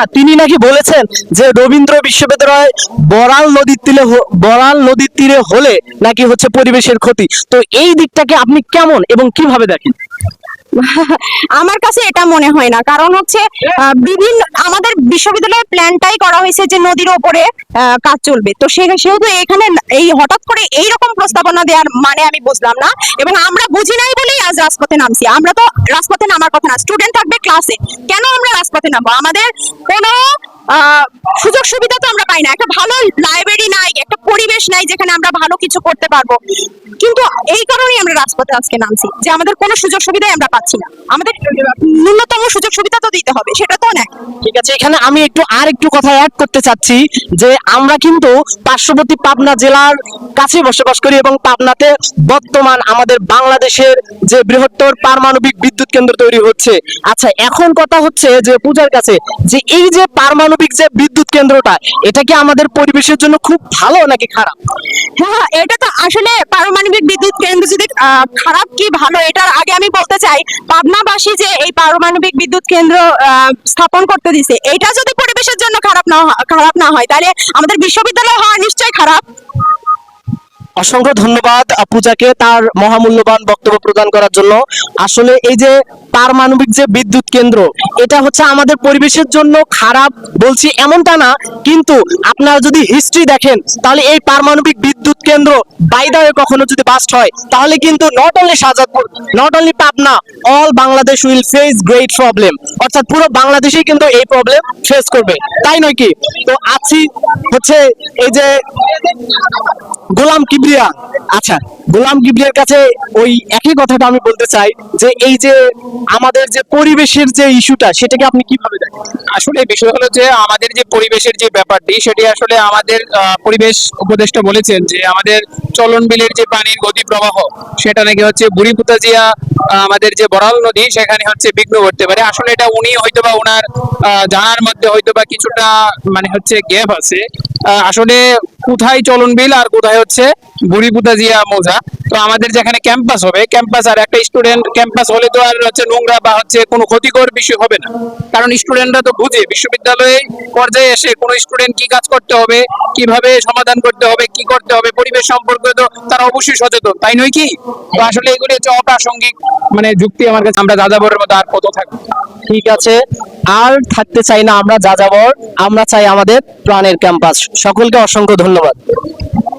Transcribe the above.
আচ্ছা তিনি নাকি বলেছেন যে রবীন্দ্র বিশ্ববিদ্যালয় বরাল নদীর তীরে বরাল নদীর তীরে হলে নাকি হচ্ছে পরিবেশের ক্ষতি। তো এই দিকটাকে আপনি কেমন এবং কীভাবে দেখেন? আমার কাছে এটা মনে হয় না। কারণ হচ্ছে বিভিন্ন, আমাদের বিশ্ববিদ্যালয়ের প্ল্যানটাই করা হয়েছে যে নদীর ওপরে কাজ চলবে। তো সেহেতু এখানে এই হঠাৎ করে এই রকম প্রস্তাবনা দেওয়ার মানে আমি বুঝলাম না। এবং আমরা বুঝি নাই বলেই আজ রাজপথে নামছি। আমরা তো রাজপথে নামার কথা না। স্টুডেন্ট থাকবে ক্লাসে কেন আমরা রাজপথে নামবো? আমাদের কোনো সুযোগ সুবিধা তো আমরা পাই না একটা ভালো লাইব্রেরি নাই একটা নাই যেখানে আমরা ভালো কিছু করতে পারব। কিন্তু এই কারণেই আমরা রাজপথে আজকে নামছি, যে আমাদের কোনো সুযোগ সুবিধাই আমরা পাচ্ছি না। আমাদের ন্যূনতম সুযোগ সুবিধা তো দিতে হবে, সেটা তো না ঠিক আছে, এখানে আমি একটু আর একটু কথা অ্যাড করতে চাচ্ছি, যে আমরা কিন্তু পার্শ্ববর্তী পাবনা জেলার কাছে বসবাস করি এবং পাবনাতে বর্তমান আমাদের বাংলাদেশের যে বৃহত্তর পারমাণবিক বিদ্যুৎ কেন্দ্র তৈরি হচ্ছে। আচ্ছা এখন কথা হচ্ছে যে পূজার কাছে, যে এই যে পারমাণবিক যে বিদ্যুৎ কেন্দ্রটা, এটা কি আমাদের পরিবেশের জন্য খুব ভালো নাকি খারাপ? হ্যাঁ এটা তো আসলে পারমাণবিক বিদ্যুৎ কেন্দ্র যদি খারাপ কি ভালো, এটার আগে আমি বলতে চাই, পাবনাবাসী যে এই পারমাণবিক বিদ্যুৎ কেন্দ্র স্থাপন করতে দিছে, এটা যদি পরিবেশের জন্য খারাপ না খারাপ না হয়, তাহলে আমাদের বিশ্ববিদ্যালয় হওয়া নিশ্চয়ই খারাপ। অসংখ্য ধন্যবাদ পূজাকে তার মহামূল্যবান বক্তব্য প্রদান করার জন্য। আসলে এই যে পারমাণবিক যে বিদ্যুৎ কেন্দ্র, এটা হচ্ছে আমাদের পরিবেশের জন্য খারাপ বলছি এমনটা না, কিন্তু আপনারা যদি হিস্ট্রি দেখেন, তাহলে এই পারমাণবিক বিদ্যুৎ কেন্দ্র বাইদায় কখনো যদি বাস্ট হয়, তাহলে কিন্তু not only Shahjadpur not only Pabna all Bangladesh will face great problem অর্থাৎ পুরো বাংলাদেশেই কিন্তু এই প্রবলেম ফেস করবে। তাই নয় কি? তো আছি হচ্ছে এই যে গোলাম কিবরিয়া। আচ্ছা গোলাম কিবরিয়ার কাছে ওই একই কথাটা আমি বলতে চাই যে এই যে আমাদের যে পরিবেশের যে ইস্যুটা সেটাকে আপনি কীভাবে দেখেন? আসলে বিষয় হলো যে আমাদের যে পরিবেশের যে ব্যাপারটি সেটি আসলে আমাদের পরিবেশ উপদেষ্টা বলেছেন যে আমাদের চলন বিলের যে পানির গতি প্রবাহ সেটা নাকি হচ্ছে বুড়িপুতাজিয়া আহ, আমাদের যে বড়াল নদী সেখানে হচ্ছে বিঘ্ন করতে পারে। আসলে এটা উনি হয়তো বা ওনার জানার মধ্যে হয়তো বা কিছুটা মানে হচ্ছে গ্যাপ আছে। আসলে কোথায় চলন বিল আর কোথায় হচ্ছে বুড়িপুতাজিয়া মৌজা? তো আমাদের যেখানে ক্যাম্পাস হবে ক্যাম্পাস আর একটা স্টুডেন্ট ক্যাম্পাস হলে তো আর হচ্ছে নোংরা বা হচ্ছে কোনো ক্ষতিকর বিষয় হবে না। কারণ স্টুডেন্টরা তো বুঝে, বিশ্ববিদ্যালয়ে পর্যায়ে এসে কোনো স্টুডেন্ট কি কাজ করতে হবে, কীভাবে সমাধান করতে হবে, কি করতে হবে, পরিবেশ সম্পর্কে তো তারা অবশ্যই সচেতন, তাই নয় কি? তো আসলে এগুলি হচ্ছে অপ্রাসঙ্গিক মানে যুক্তি আমার কাছে, আমরা যাযাবরের মতো আর কত থাকব? ঠিক আছে, আর থাকতে চাই না আমরা যাযাবর, আমরা চাই আমাদের প্রাণের ক্যাম্পাস সকলকে অসংখ্য ধন্যবাদ